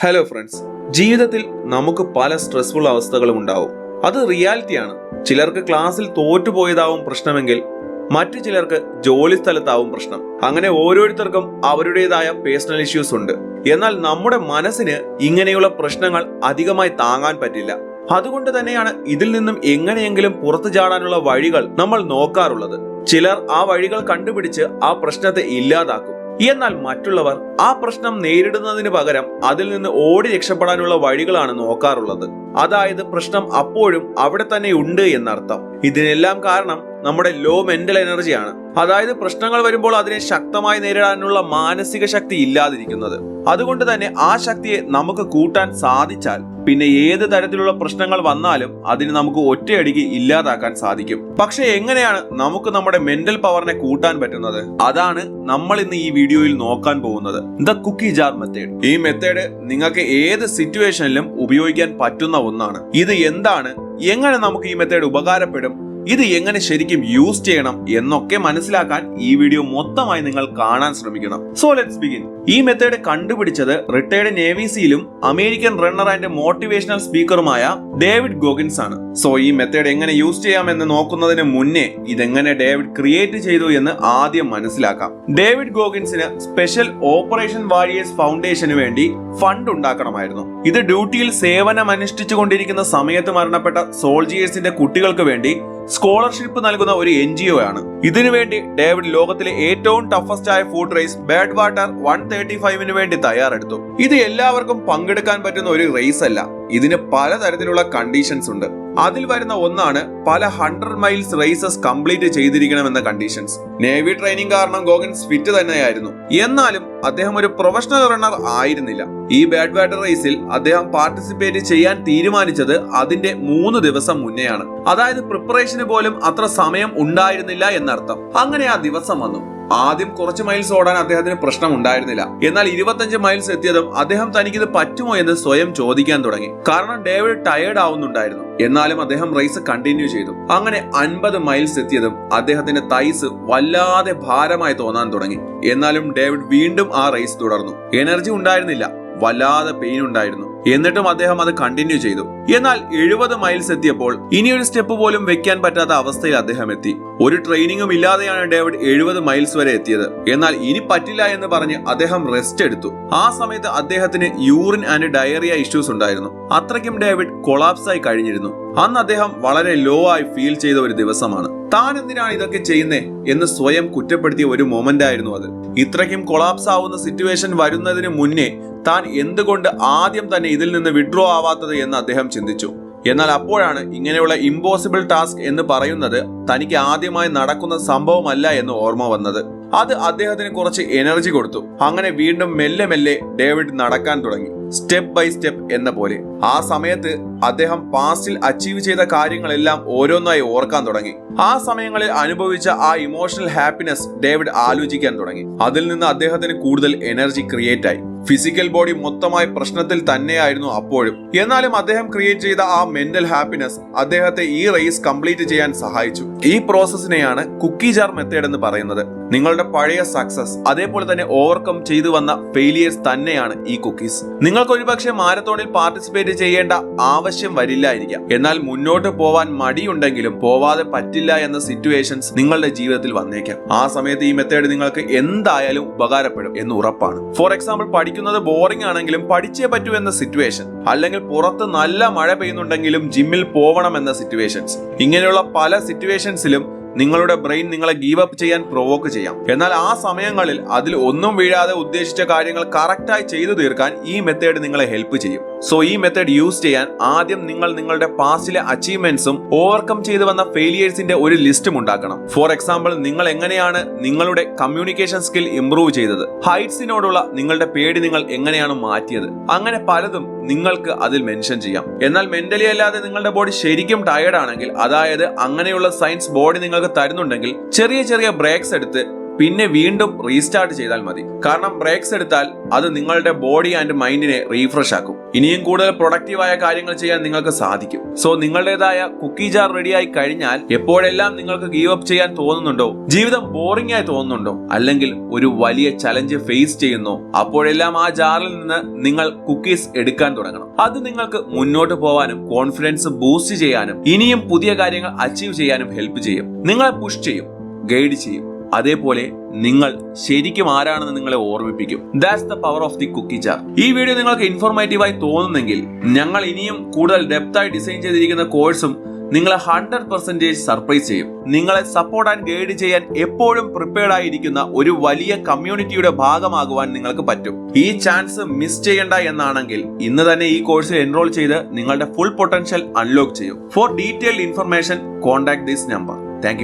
Hello friends ജീവിതത്തിൽ നമുക്ക് പല സ്ട്രെസ്ഫുൾ അവസ്ഥകളും ഉണ്ടാവും. അത് റിയാലിറ്റിയാണ് ചിലർക്ക് ക്ലാസ്സിൽ തോറ്റുപോയതാവും പ്രശ്നമെങ്കിൽ മറ്റു ചിലർക്ക് ജോലി സ്ഥലത്താവും പ്രശ്നം. അങ്ങനെ ഓരോരുത്തർക്കും അവരുടേതായ പേഴ്സണൽ ഇഷ്യൂസ് ഉണ്ട്. എന്നാൽ നമ്മുടെ മനസ്സിന് ഇങ്ങനെയുള്ള പ്രശ്നങ്ങൾ അധികമായി താങ്ങാൻ പറ്റില്ല. അതുകൊണ്ട് തന്നെയാണ് ഇതിൽ നിന്നും എങ്ങനെയെങ്കിലും പുറത്തു ചാടാനുള്ള വഴികൾ നമ്മൾ നോക്കാറുള്ളത്. ചിലർ ആ വഴികൾ കണ്ടുപിടിച്ച് ആ പ്രശ്നത്തെ ഇല്ലാതാക്കും. എന്നാൽ മറ്റുള്ളവർ ആ പ്രശ്നം നേരിടുന്നതിന് പകരം അതിൽ നിന്ന് ഓടി രക്ഷപ്പെടാനുള്ള വഴികളാണ് നോക്കാറുള്ളത്. അതായത് പ്രശ്നം അപ്പോഴും അവിടെ തന്നെ ഉണ്ട് എന്നർത്ഥം. ഇതിനെല്ലാം കാരണം നമ്മുടെ ലോ മെന്റൽ എനർജിയാണ് അതായത് പ്രശ്നങ്ങൾ വരുമ്പോൾ അതിനെ ശക്തമായി നേരിടാനുള്ള മാനസിക ശക്തി ഇല്ലാതിരിക്കുന്നത്. അതുകൊണ്ട് തന്നെ ആ ശക്തിയെ നമുക്ക് കൂട്ടാൻ സാധിച്ചാൽ പിന്നെ ഏത് തരത്തിലുള്ള പ്രശ്നങ്ങൾ വന്നാലും അതിന് നമുക്ക് ഒറ്റയടിക്ക് ഇല്ലാതാക്കാൻ സാധിക്കും. പക്ഷെ എങ്ങനെയാണ് നമുക്ക് നമ്മുടെ മെന്റൽ പവറിനെ കൂട്ടാൻ പറ്റുന്നത്? അതാണ് നമ്മൾ ഇന്ന് ഈ വീഡിയോയിൽ നോക്കാൻ പോകുന്നത്. The cookie jar method. ഈ മെത്തേഡ് നിങ്ങൾക്ക് ഏത് സിറ്റുവേഷനിലും ഉപയോഗിക്കാൻ പറ്റുന്ന ഒന്നാണ്. ഇത് എന്താണ്? എങ്ങനെ നമുക്ക് ഈ മെത്തേഡ് ഉപകാരപ്പെടും? ഇത് എങ്ങനെ ശരിക്കും യൂസ് ചെയ്യണം എന്നൊക്കെ മനസ്സിലാക്കാൻ ഈ വീഡിയോ മൊത്തമായി നിങ്ങൾ കാണാൻ ശ്രമിക്കണം. സോ ലെറ്റ്സ് ബിഗിൻ ഈ മെത്തേഡ് കണ്ടുപിടിച്ചത് റിട്ടയർഡ് നേവി സീലും അമേരിക്കൻ റണ്ണർ ആൻഡ് മോട്ടിവേഷണൽ സ്പീക്കറുമായ ഡേവിഡ് ഗോഗിൻസ് ആണ്. സോ ഈ മെത്തേഡ് എങ്ങനെ യൂസ് ചെയ്യാമെന്ന് നോക്കുന്നതിന് മുന്നേ ഇതെങ്ങനെ ഡേവിഡ് ക്രിയേറ്റ് ചെയ്തു എന്ന് ആദ്യം മനസ്സിലാക്കാം. ഡേവിഡ് ഗോഗിൻസിന് സ്പെഷ്യൽ ഓപ്പറേഷൻ വാരിയേഴ്സ് ഫൗണ്ടേഷന് വേണ്ടി ഫണ്ട് ഉണ്ടാക്കണമായിരുന്നു. ഇത് ഡ്യൂട്ടിയിൽ സേവനം അനുഷ്ഠിച്ചുകൊണ്ടിരിക്കുന്ന സമയത്ത് മരണപ്പെട്ട സോൾജിയേഴ്സിന്റെ കുട്ടികൾക്ക് വേണ്ടി സ്കോളർഷിപ്പ് നൽകുന്ന ഒരു എൻ ജി ഒ ആണ് ഇതിനുവേണ്ടി ഡേവിഡ് ലോകത്തിലെ ഏറ്റവും ടഫസ്റ്റ് ആയ foot race bad water one thirty ഫൈവിന് വേണ്ടി തയ്യാറെടുത്തു. ഇത് എല്ലാവർക്കും പങ്കെടുക്കാൻ പറ്റുന്ന ഒരു റേസ് അല്ല. ഇതിന് പലതരത്തിലുള്ള കണ്ടീഷൻസ് ഉണ്ട്. അതിൽ വരുന്ന ഒന്നാണ് പല ഹൺഡ്രഡ് മൈൽസ് റേസസ് കംപ്ലീറ്റ് ചെയ്തിരിക്കണം എന്ന കണ്ടീഷൻസ് നേവി ട്രെയിനിങ് കാരണം ഗോഗൻസ് ഫിറ്റ് തന്നെയായിരുന്നു. എന്നാലും അദ്ദേഹം ഒരു പ്രൊഫഷണൽ റണ്ണർ ആയിരുന്നില്ല. ഈ ബാഡ് വാട്ടർ റേസിൽ അദ്ദേഹം പാർട്ടിസിപ്പേറ്റ് ചെയ്യാൻ തീരുമാനിച്ചത് അതിന്റെ മൂന്ന് ദിവസം മുന്നെയാണ്. അതായത് പ്രിപ്പറേഷന് പോലും അത്ര സമയം ഉണ്ടായിരുന്നില്ല എന്നർത്ഥം. അങ്ങനെ ആ ദിവസം വന്നു. ആദ്യം കുറച്ച് മൈൽസ് ഓടാൻ അദ്ദേഹത്തിന് പ്രശ്നം ഉണ്ടായിരുന്നില്ല എന്നാൽ ഇരുപത്തഞ്ച് മൈൽസ് എത്തിയതും അദ്ദേഹം തനിക്കിത് പറ്റുമോ എന്ന് സ്വയം ചോദിക്കാൻ തുടങ്ങി. കാരണം ഡേവിഡ് ടയേർഡ് ആവുന്നുണ്ടായിരുന്നു. എന്നാലും അദ്ദേഹം റേസ് കണ്ടിന്യൂ ചെയ്തു. അങ്ങനെ അൻപത് മൈൽസ് എത്തിയതും അദ്ദേഹത്തിന്റെ തൈസ് വല്ലാതെ ഭാരമായി തോന്നാൻ തുടങ്ങി. എന്നാലും ഡേവിഡ് വീണ്ടും ആ റേസ് തുടർന്നു. എനർജി ഉണ്ടായിരുന്നില്ല. വല്ലാതെ പെയിൻ ഉണ്ടായിരുന്നു. എന്നിട്ടും അദ്ദേഹം അത് കണ്ടിന്യൂ ചെയ്തു. എന്നാൽ എഴുപത് മൈൽസ് എത്തിയപ്പോൾ ഇനിയൊരു സ്റ്റെപ്പ് പോലും വെക്കാൻ പറ്റാത്ത അവസ്ഥയിൽ അദ്ദേഹം എത്തി. ഒരു ട്രെയിനിങ്ങും ഇല്ലാതെയാണ് ഡേവിഡ് എഴുപത് മൈൽസ് വരെ എത്തിയത്. എന്നാൽ ഇനി പറ്റില്ല എന്ന് പറഞ്ഞ് അദ്ദേഹം റെസ്റ്റ് എടുത്തു. ആ സമയത്ത് അദ്ദേഹത്തിന് യൂറിൻ ആൻഡ് ഡയറിയ ഇഷ്യൂസ് ഉണ്ടായിരുന്നു. അത്രയ്ക്കും ഡേവിഡ് കൊളാപ്സ് ആയി കഴിഞ്ഞിരുന്നു. അന്ന് അദ്ദേഹം വളരെ ലോ ആയി ഫീൽ ചെയ്ത ഒരു ദിവസമാണ്. താൻ എന്തിനാണ് ഇതൊക്കെ ചെയ്യുന്നേ എന്ന് സ്വയം കുറ്റപ്പെടുത്തിയ ഒരു മൊമെന്റ് ആയിരുന്നു അത്. ഇത്രയ്ക്കും കൊളാപ്സ് ആവുന്ന സിറ്റുവേഷൻ വരുന്നതിന് മുന്നേ താൻ എന്തുകൊണ്ട് ആദ്യം തന്നെ ഇതിൽ നിന്ന് വിഡ്രോ ആവാത്തത് എന്ന് അദ്ദേഹം ചിന്തിച്ചു. എന്നാൽ അപ്പോഴാണ് ഇങ്ങനെയുള്ള ഇമ്പോസിബിൾ ടാസ്ക് എന്ന് പറയുന്നത് തനിക്ക് ആദ്യമായി നടക്കുന്ന സംഭവമല്ല എന്ന് ഓർമ്മ വന്നത്. അത് അദ്ദേഹത്തിന് കുറച്ച് എനർജി കൊടുത്തു. അങ്ങനെ വീണ്ടും മെല്ലെ മെല്ലെ ഡേവിഡ് നടക്കാൻ തുടങ്ങി. സ്റ്റെപ്പ് ബൈ സ്റ്റെപ്പ് എന്ന പോലെ. ആ സമയത്ത് അദ്ദേഹം പാസ്റ്റിൽ അച്ചീവ് ചെയ്ത കാര്യങ്ങളെല്ലാം ഓരോന്നായി ഓർക്കാൻ തുടങ്ങി. ആ സമയങ്ങളിൽ അനുഭവിച്ച ആ ഇമോഷണൽ ഹാപ്പിനെസ് ഡേവിഡ് ആലോചിക്കാൻ തുടങ്ങി. അതിൽ നിന്ന് അദ്ദേഹത്തിന് കൂടുതൽ എനർജി ക്രിയേറ്റ് ആയി. ഫിസിക്കൽ ബോഡി മൊത്തമായി പ്രശ്നത്തിൽ തന്നെയായിരുന്നു അപ്പോഴും. എന്നാലും അദ്ദേഹം ക്രിയേറ്റ് ചെയ്ത ആ മെന്റൽ ഹാപ്പിനെസ് അദ്ദേഹത്തെ ഈ റേസ് കംപ്ലീറ്റ് ചെയ്യാൻ സഹായിച്ചു. ഈ പ്രോസസ്സിനെയാണ് കുക്കി ജാർ മെത്തേഡ് എന്ന് പറയുന്നത്. നിങ്ങളുടെ പഴയ സക്സസ് അതേപോലെ തന്നെ ഓവർകം ചെയ്തു വന്ന ഫെയിലിയേഴ്സ് തന്നെയാണ് ഈ കുക്കീസ് നിങ്ങൾക്ക് ഒരുപക്ഷെ മാരത്തോണിൽ പാർട്ടിസിപ്പേറ്റ് ചെയ്യേണ്ട ആവശ്യം വരില്ലായിരിക്കാം. എന്നാൽ മുന്നോട്ട് പോവാൻ മടിയുണ്ടെങ്കിലും പോവാതെ പറ്റില്ല എന്ന സിറ്റുവേഷൻസ് നിങ്ങളുടെ ജീവിതത്തിൽ വന്നേക്കാം. ആ സമയത്ത് ഈ മെത്തേഡ് നിങ്ങൾക്ക് എന്തായാലും ഉപകാരപ്പെടും എന്ന് ഉറപ്പാണ്. ഫോർ എക്സാമ്പിൾ പഠിക്കുന്നത് ബോറിംഗ് ആണെങ്കിലും പഠിച്ചേ പറ്റൂ എന്ന സിറ്റുവേഷൻ അല്ലെങ്കിൽ പുറത്ത് നല്ല മഴ പെയ്യുന്നുണ്ടെങ്കിലും ജിമ്മിൽ പോവണം എന്ന സിറ്റുവേഷൻസ് ഇങ്ങനെയുള്ള പല സിറ്റുവേഷൻസിലും നിങ്ങളുടെ ബ്രെയിൻ നിങ്ങളെ ഗീവ് അപ്പ് ചെയ്യാൻ പ്രൊവോക്ക് ചെയ്യാം. എന്നാൽ ആ സമയങ്ങളിൽ അതിൽ ഒന്നും വീഴാതെ ഉദ്ദേശിച്ച കാര്യങ്ങൾ കറക്റ്റായി ചെയ്തു തീർക്കാൻ ഈ മെത്തേഡ് നിങ്ങളെ ഹെൽപ്പ് ചെയ്യും. സോ ഈ മെത്തേഡ് യൂസ് ചെയ്യാൻ ആദ്യം നിങ്ങൾ നിങ്ങളുടെ പാസ്റ്റിലെ അച്ചീവ്മെന്റ്സും ഓവർകം ചെയ്തു വന്ന ഫെയിലിയേഴ്സിന്റെ ഒരു ലിസ്റ്റും ഉണ്ടാക്കണം. ഫോർ എക്സാമ്പിൾ നിങ്ങൾ എങ്ങനെയാണ് നിങ്ങളുടെ കമ്മ്യൂണിക്കേഷൻ സ്കിൽ ഇംപ്രൂവ് ചെയ്തത്? ഹൈറ്റ്സിനോടുള്ള നിങ്ങളുടെ പേടി നിങ്ങൾ എങ്ങനെയാണ് മാറ്റിയത്? അങ്ങനെ പലതും നിങ്ങൾക്ക് അതിൽ മെൻഷൻ ചെയ്യാം. എന്നാൽ മെന്റലി അല്ലാതെ നിങ്ങളുടെ ബോഡി ശരിക്കും ടയർഡ് ആണെങ്കിൽ അതായത് അങ്ങനെയുള്ള സയൻസ് ബോഡി നിങ്ങൾക്ക് തരുന്നുണ്ടെങ്കിൽ ചെറിയ ചെറിയ ബ്രേക്സ് എടുത്ത് പിന്നെ വീണ്ടും റീസ്റ്റാർട്ട് ചെയ്താൽ മതി. കാരണം ബ്രേക്സ് എടുത്താൽ അത് നിങ്ങളുടെ ബോഡി ആൻഡ് മൈൻഡിനെ റീഫ്രഷ് ആക്കും. ഇനിയും കൂടുതൽ പ്രൊഡക്റ്റീവായ കാര്യങ്ങൾ ചെയ്യാൻ നിങ്ങൾക്ക് സാധിക്കും. സോ നിങ്ങളുടേതായ കുക്കി ജാർ റെഡിയായി കഴിഞ്ഞാൽ എപ്പോഴെല്ലാം നിങ്ങൾക്ക് ഗീവ് അപ്പ് ചെയ്യാൻ തോന്നുന്നുണ്ടോ ജീവിതം ബോറിംഗ് ആയി തോന്നുന്നുണ്ടോ അല്ലെങ്കിൽ ഒരു വലിയ ചലഞ്ച് ഫേസ് ചെയ്യുന്നു അപ്പോഴെല്ലാം ആ ജാറിൽ നിന്ന് നിങ്ങൾ കുക്കീസ് എടുക്കാൻ തുടങ്ങണം. അത് നിങ്ങൾക്ക് മുന്നോട്ട് പോവാനും കോൺഫിഡൻസ് ബൂസ്റ്റ് ചെയ്യാനും ഇനിയും പുതിയ കാര്യങ്ങൾ അച്ചീവ് ചെയ്യാനും ഹെൽപ്പ് ചെയ്യും. നിങ്ങളെ പുഷ് ചെയ്യും ഗൈഡ് ചെയ്യും. അതേപോലെ നിങ്ങൾ ശരിക്കും ആരാണെന്ന് നിങ്ങളെ ഓർമ്മിപ്പിക്കും. That's the power of the cookie jar ഈ വീഡിയോ നിങ്ങൾക്ക് ഇൻഫോർമേറ്റീവായി തോന്നുന്നെങ്കിൽ ഞങ്ങൾ ഇനിയും കൂടുതൽ ഡെപ്തായി ഡിസൈൻ ചെയ്തിരിക്കുന്ന കോഴ്സും നിങ്ങളെ ഹൺഡ്രഡ് പെർസെന്റേജ് സർപ്രൈസ് ചെയ്യും. നിങ്ങളെ സപ്പോർട്ട് ആൻഡ് ഗൈഡ് ചെയ്യാൻ എപ്പോഴും പ്രിപ്പയർഡ് ആയിരിക്കുന്ന ഒരു വലിയ കമ്മ്യൂണിറ്റിയുടെ ഭാഗമാകുവാൻ നിങ്ങൾക്ക് പറ്റും. ഈ ചാൻസ് മിസ് ചെയ്യണ്ട എന്നാണെങ്കിൽ ഇന്ന് തന്നെ ഈ കോഴ്സിൽ എൻറോൾ ചെയ്ത് നിങ്ങളുടെ ഫുൾ പൊട്ടൻഷ്യൽ അൺലോക്ക് ചെയ്യും. For detailed information contact this number thank